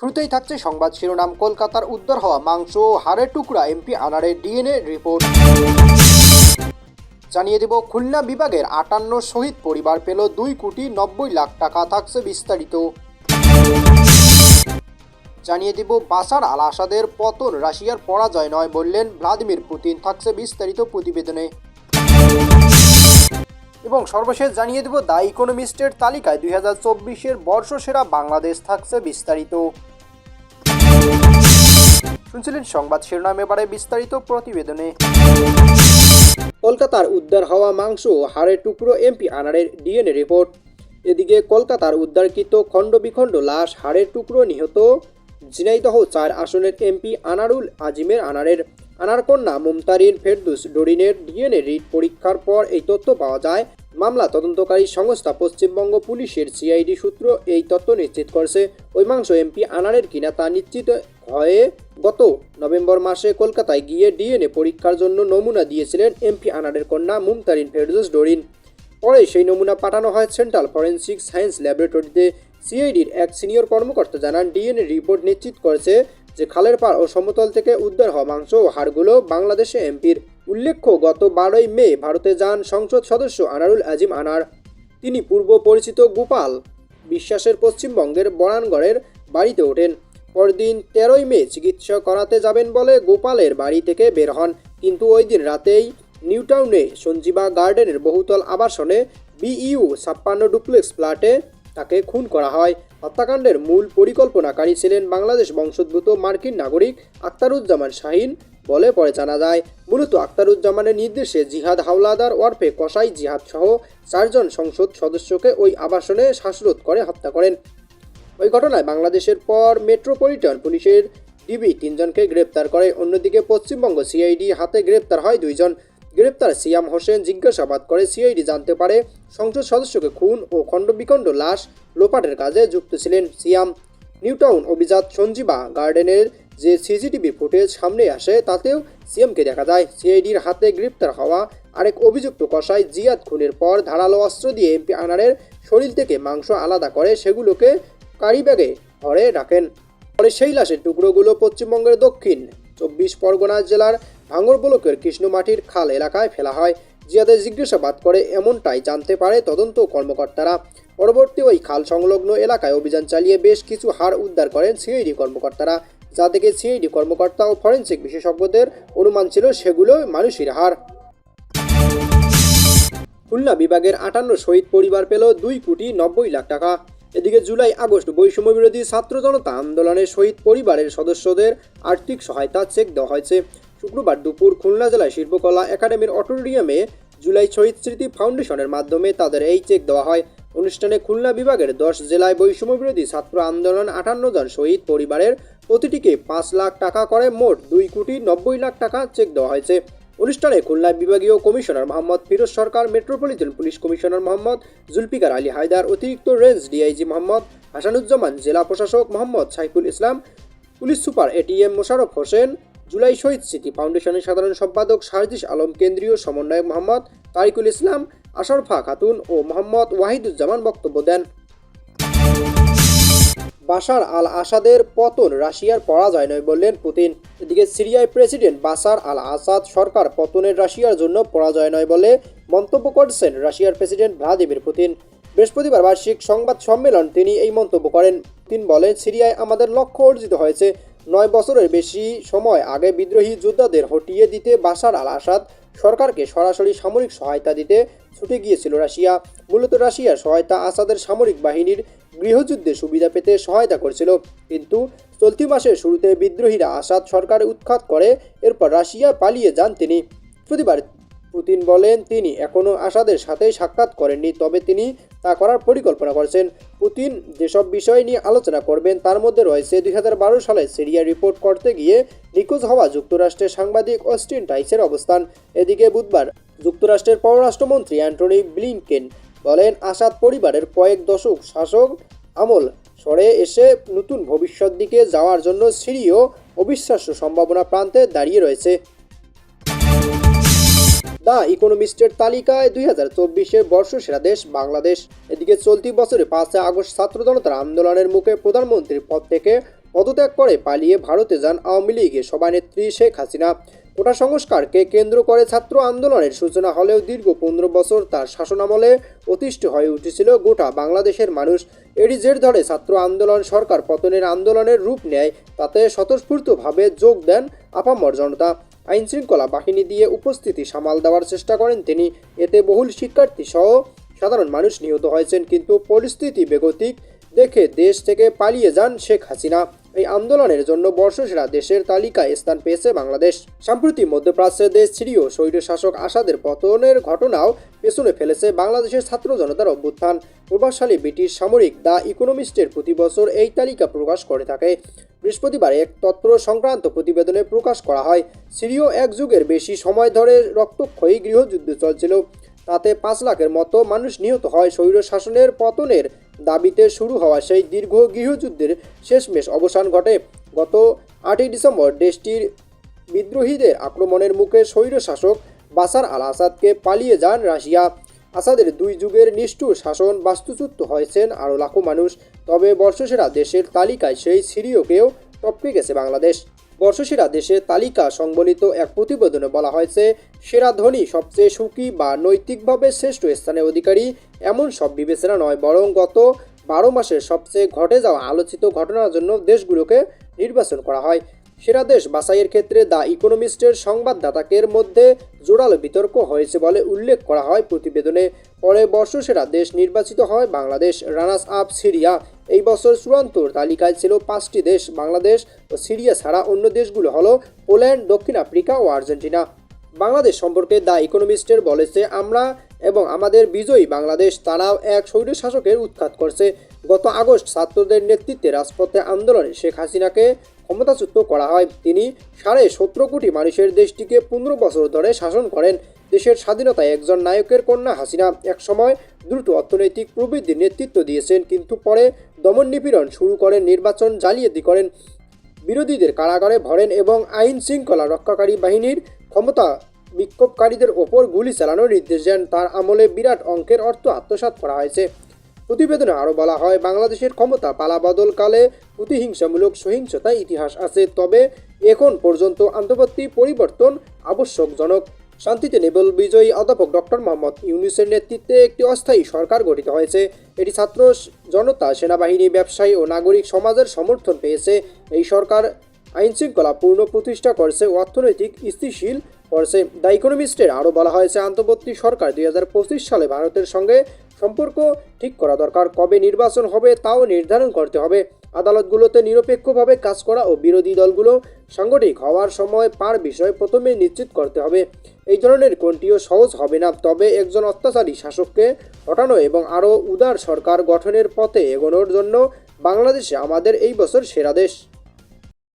শুরুতেই থাকছে সংবাদ শিরোনাম, কলকাতার উদ্ধার হওয়া মাংস ও হাড়ের টুকরা, এমপি আনারের ডিএনএ রিপোর্ট। জানিয়ে দেব, খুলনা বিভাগের আটান্ন শহীদ পরিবার পেল দুই কোটি নব্বই লাখ টাকা, থাকছে বিস্তারিত। জানিয়ে দেব, বাসার আল আসাদের পতন, রাশিয়ার পরাজয় নয় বললেন ভ্লাদিমির পুতিন, থাকছে বিস্তারিত প্রতিবেদনে। এবং সর্বশেষ জানিয়ে দেব, দ্য ইকোনমিস্টের তালিকায় দুই হাজার চব্বিশের বর্ষসেরা বাংলাদেশ থাকছে বিস্তারিত। শুনছিলেন সংবাদ শিরোনাম এবারে বিস্তারিত প্রতিবেদনে। কলকাতার উদ্ধার হওয়া মাংস হাড়ের টুকরো এমপি আনারের ডিএনএ রিপোর্ট। এদিকে কলকাতার উদ্ধারকৃত খণ্ডবিখণ্ড লাশ হাড়ের টুকরো নিহত ঝিনাইদহ চার আসনের এমপি আনারুল আজিমের আনারের আনার কন্যা মুমতারিন ফেরদুস, ডোরিনের ডিএনএ রিট পরীক্ষার পর এই তথ্য পাওয়া যায়। মামলা তদন্তকারী সংস্থা পশ্চিমবঙ্গ পুলিশের সিআইডি সূত্র এই তথ্য নিশ্চিত করেছে। ওই মাংস এমপি আনারের কিনা তা নিশ্চিত হয়ে গত নভেম্বর মাসে কলকাতায় গিয়ে ডিএনএ পরীক্ষার জন্য নমুনা দিয়েছিলেন এমপি আনারের কন্যা মুমতারিন ফেরদুস ডোরিন। পরে সেই নমুনা পাঠানো হয় সেন্ট্রাল ফরেন্সিক সায়েন্স ল্যাবরেটরিতে। সিআইডির এক সিনিয়র কর্মকর্তা জানান, ডিএনএ রিপোর্ট নিশ্চিত করেছে যে খালের পাড় ও সমতল থেকে উদ্ধার হওয়া মাংস ও হাড়গুলো বাংলাদেশে এমপির উল্লেখ্য, গত বারোই মে ভারতে যান সংসদ সদস্য আনারুল আজিম আনার। তিনি পূর্ব পরিচিত গোপাল বিশ্বাসের পশ্চিমবঙ্গের বরানগড়ের বাড়িতে ওঠেন। পরদিন তেরোই মে চিকিৎসা করাতে যাবেন বলে গোপালের বাড়ি থেকে বের হন। কিন্তু ওই দিন রাতেই নিউটাউনে সঞ্জীবা গার্ডেনের বহুতল আবাসনে বিইউ ছাপ্পান্ন ডুপ্লেক্স ফ্ল্যাটে তাকে খুন করা হয়। হত্যাকাণ্ডের মূল পরিকল্পনাকারী ছিলেন বাংলাদেশ বংশোদ্ভূত মার্কিন নাগরিক আক্তারুজ্জামান শাহিন। বলে পরে জানা যায়, মূলত আক্তারুজ্জামানের নির্দেশে জিহাদ হাওলাদার ওয়ারফে কসাই জিহাদ সহ চারজন সংসদ সদস্যকে ওই আবাসনে শ্বাসরোধ করে হত্যা করেন। ওই ঘটনায় বাংলাদেশের পর মেট্রোপলিটন পুলিশের ডিবি তিনজনকে গ্রেপ্তার করে। অন্যদিকে পশ্চিমবঙ্গ সিআইডি হাতে গ্রেপ্তার হয় দুইজন। গ্রেপ্তার সিয়াম হোসেন জিজ্ঞাসাবাদ করে সিআইডি জানতে পারে সংসদ সদস্যকে খুন ও খণ্ডবিখণ্ড লাশ লোপাটের কাজে যুক্ত ছিলেন সিয়াম। নিউটাউন অভিজাত সঞ্জীবা গার্ডেনের যে সিসিটিভি ফুটেজ সামনে আসে, তাতেও সিএমকে দেখা যায়। সিআইডির হাতে গ্রেপ্তার হওয়া আরেক অভিযুক্ত কসাই জিয়াদ খুনের পর ধারালো অস্ত্র দিয়ে এমপি আনারের শরীর থেকে মাংস আলাদা করে সেগুলোকে কারি ব্যাগে ঘরে রাখেন। পরে সেই লাশের টুকরোগুলো পশ্চিমবঙ্গের দক্ষিণ, চব্বিশ পরগনা জেলার ভাঙর ব্লকের কৃষ্ণমাটির খাল এলাকায় ফেলা হয়। জিয়াদের জিজ্ঞাসাবাদ করে এমনটাই জানতে পারে তদন্ত কর্মকর্তারা। পরবর্তী ওই খাল সংলগ্ন এলাকায় অভিযান চালিয়ে বেশ কিছু হাড় উদ্ধার করেন সিআইডি কর্মকর্তারা। যা থেকে সিআইডি কর্মকর্তা ও ফরেন্সিক বিশেষজ্ঞদের অনুমান ছিল সেগুলো মানুষের হাড়। খুলনা বিভাগের আটান্ন শহীদ পরিবার পেল দুই কোটি নব্বই লাখ টাকা। এদিকে জুলাই আগস্ট বৈষম্য বিরোধী ছাত্র জনতা আন্দোলনের শহীদ পরিবারের সদস্যদের আর্থিক সহায়তা চেক দেওয়া হয়েছে। শুক্রবার দুপুর খুলনা জেলায় শিল্পকলা একাডেমির অটোরিয়ামে জুলাই শহীদ স্মৃতি ফাউন্ডেশনের মাধ্যমে তাদের এই চেক দেওয়া হয়। অনুষ্ঠানে খুলনা বিভাগের দশ জেলায় বৈষম্য বিরোধী ছাত্র আন্দোলন আটান্ন জন শহীদ পরিবারের প্রতিটিকে পাঁচ লাখ টাকা করে মোট দুই কোটি নব্বই লাখ টাকা চেক দেওয়া হয়েছে। অনুষ্ঠানে খুলনা বিভাগীয় commissioner Mohammad Firoz Sarkar, metropolitan police commissioner Mohammad Zulfikar Ali Haider, অতিরিক্ত রেঞ্জ ডিআইজি মোহাম্মদ হাসানুজ্জামান, জেলা প্রশাসক Mohammad Saiful Islam, police super ATM Mosharraf Hossain July শহীদ স্মৃতি ফাউন্ডেশনের সাধারণ সম্পাদক সারজিস আলম, কেন্দ্রীয় সমন্বয়ক মোহাম্মদ তারিকুল ইসলাম, আশরফা খাতুন ও মোহাম্মদ ওয়াহিদুজ্জামান বক্তব্য দেন। বাশার আল আসাদের পতন রাশিয়ার পরাজয় নয় বললেন পুতিন। এদিকে সিরিয়ায় প্রেসিডেন্ট বাশার আল আসাদ সরকার পতনের রাশিয়ার জন্য পরাজয় নয় বলে মন্তব্য করছেন রাশিয়ার প্রেসিডেন্ট ভ্লাদিমির পুতিন। বৃহস্পতিবার বার্ষিক সংবাদ সম্মেলন তিনি এই মন্তব্য করেন। তিনি বলেন, সিরিয়ায় আমাদের লক্ষ্য অর্জিত হয়েছে। নয় বছরের বেশি সময় আগে বিদ্রোহী যোদ্ধাদের হটিয়ে দিতে বাশার আল আসাদ সরকারকে সরাসরি সামরিক সহায়তা দিতে ছুটে গিয়েছিল রাশিয়া। মূলত রাশিয়ার সহায়তা আসাদের সামরিক বাহিনীর গৃহযুদ্ধে সুবিধা পেতে সহায়তা করছিল। কিন্তু চলতি মাসের শুরুতে বিদ্রোহীরা আসাদ সরকার উৎখাত করে, এরপর রাশিয়া পালিয়ে যান তিনি। প্রতিবার পুতিন বলেন, তিনি এখনও আসাদের সাথে সাক্ষাৎ করেননি, তবে তিনি তা করার পরিকল্পনা করছেন। পুতিন যেসব বিষয় নিয়ে আলোচনা করবেন, তার মধ্যে রয়েছে দুই হাজার বারো সালে সিরিয়া রিপোর্ট করতে গিয়ে নিখোঁজ হওয়া যুক্তরাষ্ট্রের সাংবাদিক অস্টিন টাইসের অবস্থান। এদিকে বুধবার যুক্তরাষ্ট্রের পররাষ্ট্রমন্ত্রী অ্যান্টনি ব্লিনকেন বলেন, আসাদ পরিবারের কয়েক দশক শাসক আমল সরে এসে নতুন ভবিষ্যৎ দিকে যাওয়ার জন্য সিরিয় অবিশ্বাস্য সম্ভাবনা প্রান্তে দাঁড়িয়ে রয়েছে। দ্য ইকোনমিস্টের তালিকায় দুই হাজার চব্বিশের বর্ষসেরা দেশ বাংলাদেশ। এদিকে চলতি বছরে পাঁচই আগস্ট ছাত্র জনতার আন্দোলনের মুখে প্রধানমন্ত্রীর পদ থেকে পদত্যাগ করে পালিয়ে ভারতে যান আওয়ামী লীগের সভানেত্রী শেখ হাসিনা। কোটা সংস্কারকে কেন্দ্র করে ছাত্র আন্দোলনের সূচনা হলেও দীর্ঘ পনেরো বছর তার শাসনামলে অতিষ্ঠ হয়ে উঠেছিল গোটা বাংলাদেশের মানুষ। এরই জের ধরে ছাত্র আন্দোলন সরকার পতনের আন্দোলনের রূপ নেয়, তাতে স্বতঃস্ফূর্তভাবে যোগ দেন আপামর জনতা। আইন শৃঙ্খলা বাহিনী দিয়ে উপস্থিতি সামাল দেওয়ার চেষ্টা করেন তিনি। এতে বহুল শিক্ষার্থী সহ সাধারণ মানুষ নিহত হয়েছেন, কিন্তু পরিস্থিতি বেগতিক। দেখে দেশ থেকে পালিয়ে যান শেখ হাসিনা। এই আন্দোলনের জন্য বর্ষসেরা দেশের তালিকায় স্থান পেয়েছে বাংলাদেশ। সম্প্রতি মধ্যপ্রাচ্যের দেশ সিরিয় স্বৈরশাসক আসাদের পতনের ঘটনাও পেছনে ফেলেছে বাংলাদেশের ছাত্র জনতার অভ্যুত্থান। প্রভাবশালী ব্রিটিশ সামরিক দ্য ইকোনমিস্টের প্রতি বছর এই তালিকা প্রকাশ করে থাকে। বৃহস্পতিবার এক তত্ত্ব সংক্রান্ত প্রতিবেদনে প্রকাশ করা হয়, সিরিয় এক যুগের বেশি সময় ধরে রক্তক্ষয়ী গৃহযুদ্ধ চলছিল। তাতে পাঁচ লাখের মতো মানুষ নিহত হয় স্বৈর শাসনের পতনের দাবিতে শুরু হওয়া সেই দীর্ঘ গৃহযুদ্ধের শেষমেশ অবসান ঘটে। গত আটই ডিসেম্বর দেশটির বিদ্রোহীদের আক্রমণের মুখে স্বৈর শাসক বাসার আল আসাদকে পালিয়ে যান রাশিয়া। আসাদের দুই যুগের নিষ্ঠুর শাসন বাস্তুচ্যুত হয়েছেন আরও লাখো মানুষ। তবে বর্ষসেরা দেশের তালিকায় সেই সিরিয়কেও টপকে গেছে বাংলাদেশ। বর্ষসেরা দেশের তালিকা সংবলিত এক প্রতিবেদনে বলা হয়েছে, সেরা ধনী সবচেয়ে সুখী বা নৈতিকভাবে শ্রেষ্ঠ স্থানের অধিকারী, এমন সব বিবেচনা নয়, বরং গত বারো মাসের সবচেয়ে ঘটে যাওয়া আলোচিত ঘটনার জন্য দেশগুলোকে নির্বাচন করা হয়। সেরা দেশ বাছাইয়ের ক্ষেত্রে দ্য ইকোনমিস্টের সংবাদদাতাকের মধ্যে জোরালো বিতর্ক হয়েছে বলে উল্লেখ করা হয় প্রতিবেদনে। পরে বর্ষসেরা দেশ নির্বাচিত হয় বাংলাদেশ রানার্স আপ সিরিয়া। এই বছর চূড়ান্ত তালিকায় ছিল পাঁচটি দেশ, বাংলাদেশ ও সিরিয়া ছাড়া অন্য দেশগুলো হলো পোল্যান্ড, দক্ষিণ আফ্রিকা ও আর্জেন্টিনা। বাংলাদেশ সম্পর্কে দ্য ইকোনমিস্টের বলেছে, আমরা এবং আমাদের বিজয়ী বাংলাদেশ, তারাও এক স্বৈরশাসকের উৎখাত করছে। গত আগস্ট ছাত্রদের নেতৃত্বে রাজপথে আন্দোলনে শেখ হাসিনাকে ক্ষমতাচ্যুত করা হয়। তিনি সাড়ে সতেরো কোটি মানুষের দেশটিকে পনেরো বছর ধরে শাসন করেন। দেশের স্বাধীনতায় একজন নায়কের কন্যা হাসিনা একসময় দ্রুত অর্থনৈতিক প্রবৃদ্ধির নেতৃত্ব দিয়েছেন, কিন্তু পরে দমন নিপীড়ন শুরু করেন নির্বাচন জালিয়াতি করেন, বিরোধীদের কারাগারে ভরেন এবং আইন শৃঙ্খলা রক্ষাকারী বাহিনীর ক্ষমতা বিক্ষোভকারীদের ওপর গুলি চালানোর নির্দেশ দেন। তার আমলে বিরাট অঙ্কের অর্থ আত্মসাৎ করা হয়েছে। প্রতিবেদনে আরও বলা হয়, বাংলাদেশের ক্ষমতা পালাবদলকালে প্রতিহিংসামূলক সহিংসতার ইতিহাস আছে, তবে এখন পর্যন্ত আন্তর্বর্তী পরিবর্তন আবশ্যকজনক। শান্তিতে নেবেল বিজয়ী অধ্যাপক ডক্টর মোহাম্মদ ইউনুসের নেতৃত্বে একটি অস্থায়ী সরকার গঠিত হয়েছে। এটি ছাত্র জনতা, সেনাবাহিনী, ব্যবসায়ী ও নাগরিক সমাজের সমর্থন পেয়েছে। এই সরকার আইনশৃঙ্খলা পূর্ণ প্রতিষ্ঠা করছে ও অর্থনৈতিক স্থিতিশীল করছে। দ্য ইকোনমিস্টের আরও বলা হয়েছে, আন্তর্বর্তী সরকার দুই হাজার পঁচিশ সালে ভারতের সঙ্গে সম্পর্ক ঠিক করা দরকার। কবে নির্বাচন হবে তাও নির্ধারণ করতে হবে। আদালতগুলোতে নিরপেক্ষভাবে কাজ করা ও বিরোধী দলগুলো সাংগঠনিক হওয়ার সময় পার বিষয় প্রথমে নিশ্চিত করতে হবে। এই ধরনের কোনটিও সহজ হবে না, তবে একজন অত্যাচারী শাসককে হটানো এবং আরও উদার সরকার গঠনের পথে এগোনোর জন্য বাংলাদেশে আমাদের এই বছর সেরা দেশ।